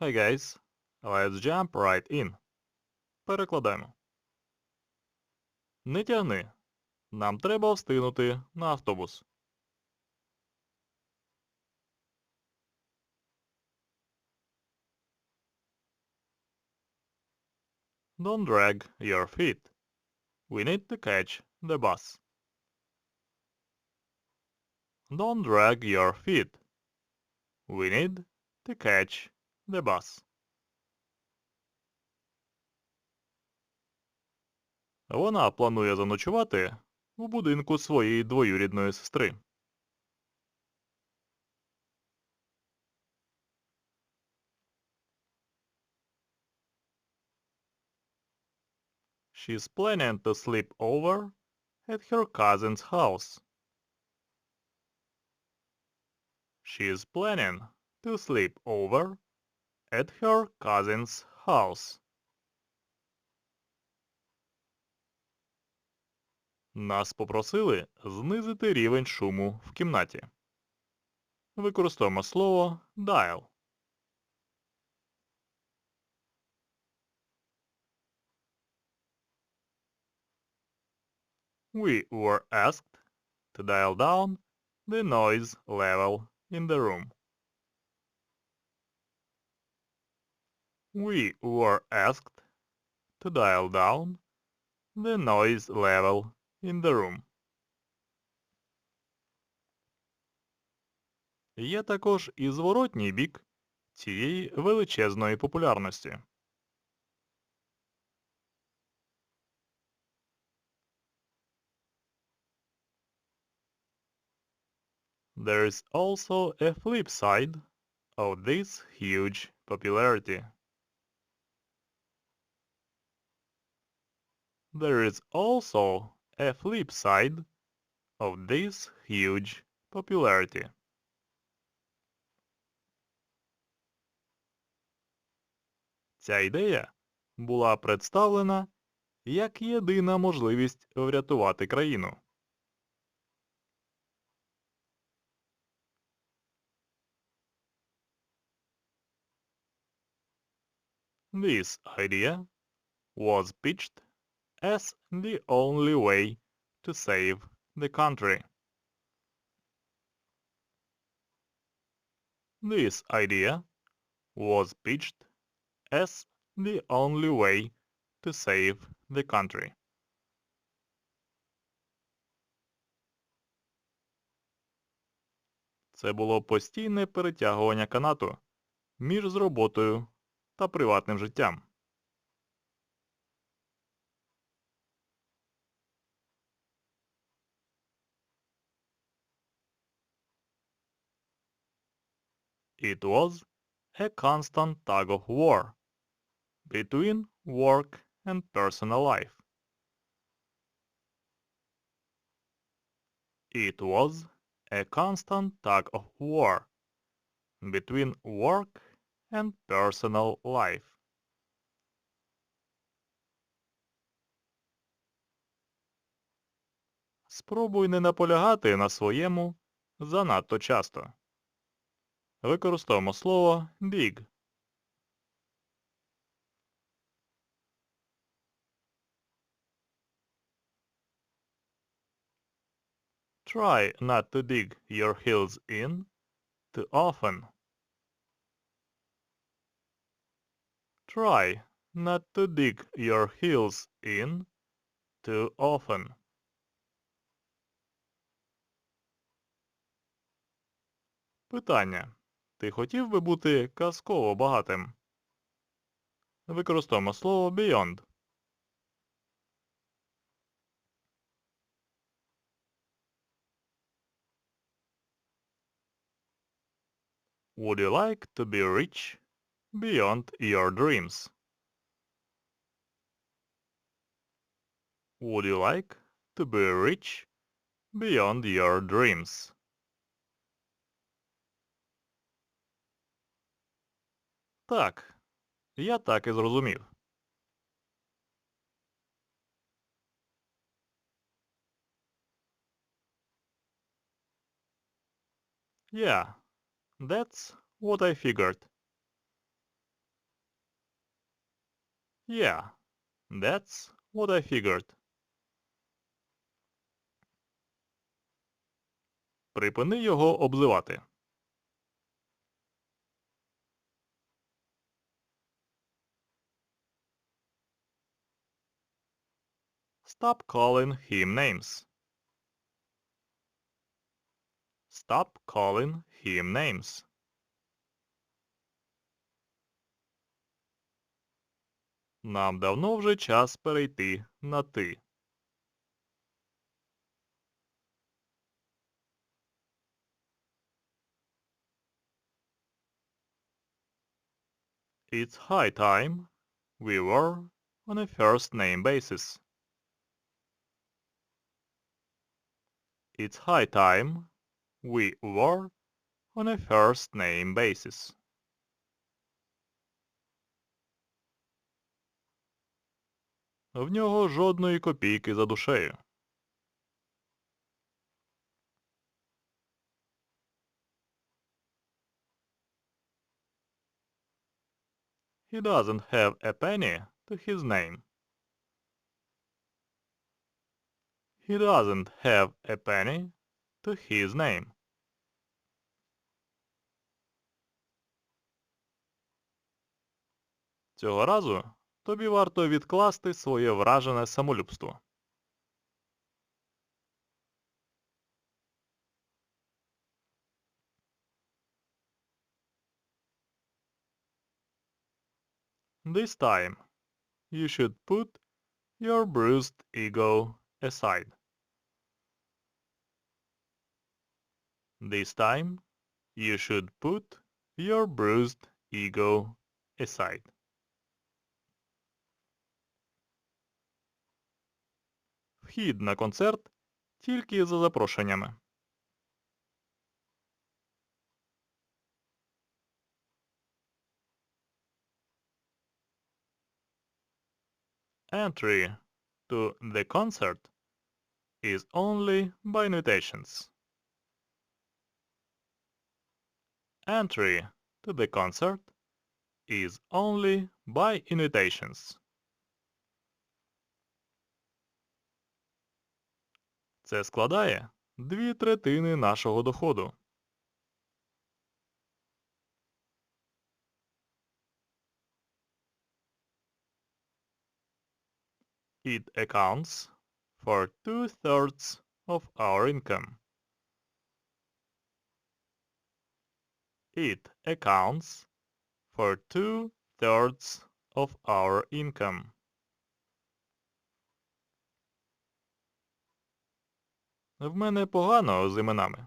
Hi guys, let's jump right in. Перекладаємо. Не тягни. Нам треба встигнути на автобус. Don't drag your feet. We need to catch the bus. Don't drag your feet. We need to catch the bus. Вона планує заночувати у будинку своєї двоюрідної сестри. She's planning to sleep over at her cousin's house. She's planning to sleep over at her cousin's house. Нас попросили знизити рівень шуму в кімнаті. Використовуємо слово dial. We were asked to dial down the noise level in the room. We were asked to dial down the noise level in the room. Є також і зворотній бік цієї величезної популярності. There is also a flip side of this huge popularity. There is also a flip side of this huge popularity. Ця ідея була представлена як єдина можливість врятувати країну. This idea was pitched as the only way to save the country. This idea was pitched as the only way to save the country. Це було постійне перетягування канату між роботою та приватним життям. It was a constant tug of war between work and personal life. It was a constant tug of war between work and personal life. Спробуй не наполягати на своєму занадто часто. Використовуємо слово dig. Try not to dig your heels in too often. Try not to dig your heels in too often. Питання. Ти хотів би бути казково багатим? Використовуємо слово beyond. Would you like to be rich beyond your dreams? Would you like to be rich beyond your dreams? Так, я так і зрозумів. Yeah, that's what I figured. Yeah, that's what I figured. Припини його обзивати. Stop calling him names. Stop calling him names. Нам давно вже час перейти на ти. It's high time we were on a first name basis. It's high time we were on a first name basis. В нього жодної копійки за душею. He doesn't have a penny to his name. He doesn't have a penny to his name. Цього разу тобі варто відкласти своє вражене самолюбство. This time, you should put your bruised ego aside. This time, you should put your bruised ego aside. Вхід на концерт тільки за запрошеннями. Entry to the concert is only by invitations. Entry to the concert is only by invitations. Це складає дві третини нашого доходу. It accounts for two-thirds of our income. It accounts for two-thirds of our income. В мене погано з іменами.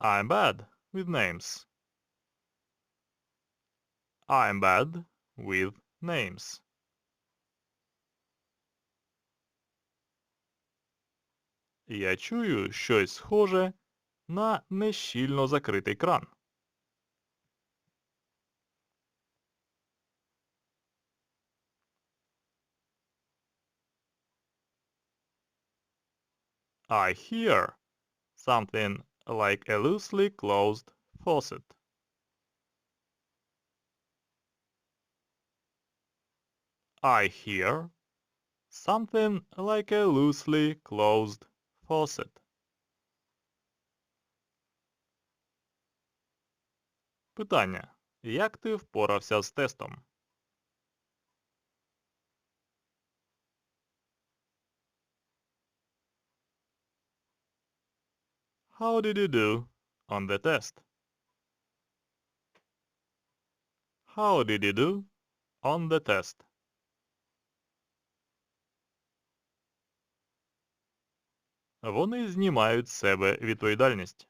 I'm bad with names. I'm bad with names. Я чую щось схоже на нещільно закритий кран. I hear something like a loosely closed faucet. I hear something like a loosely closed faucet. Питання. Як ти впорався з тестом? How did you do on the test? How did you do on the test? Вони знімають з себе відповідальність.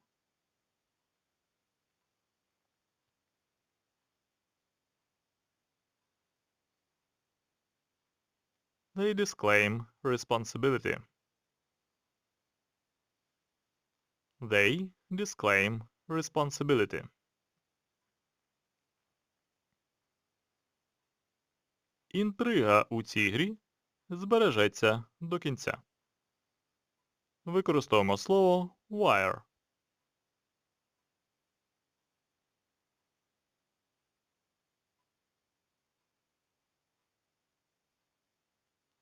They disclaim responsibility. They disclaim responsibility. Інтрига у цій грі збережеться до кінця. Використовуємо слово wire.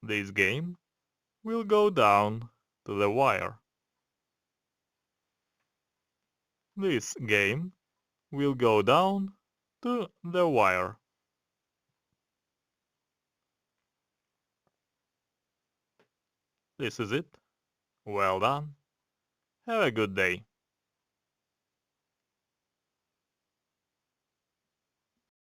This game will go down to the wire. This game will go down to the wire. This is it. Well done. Have a good day.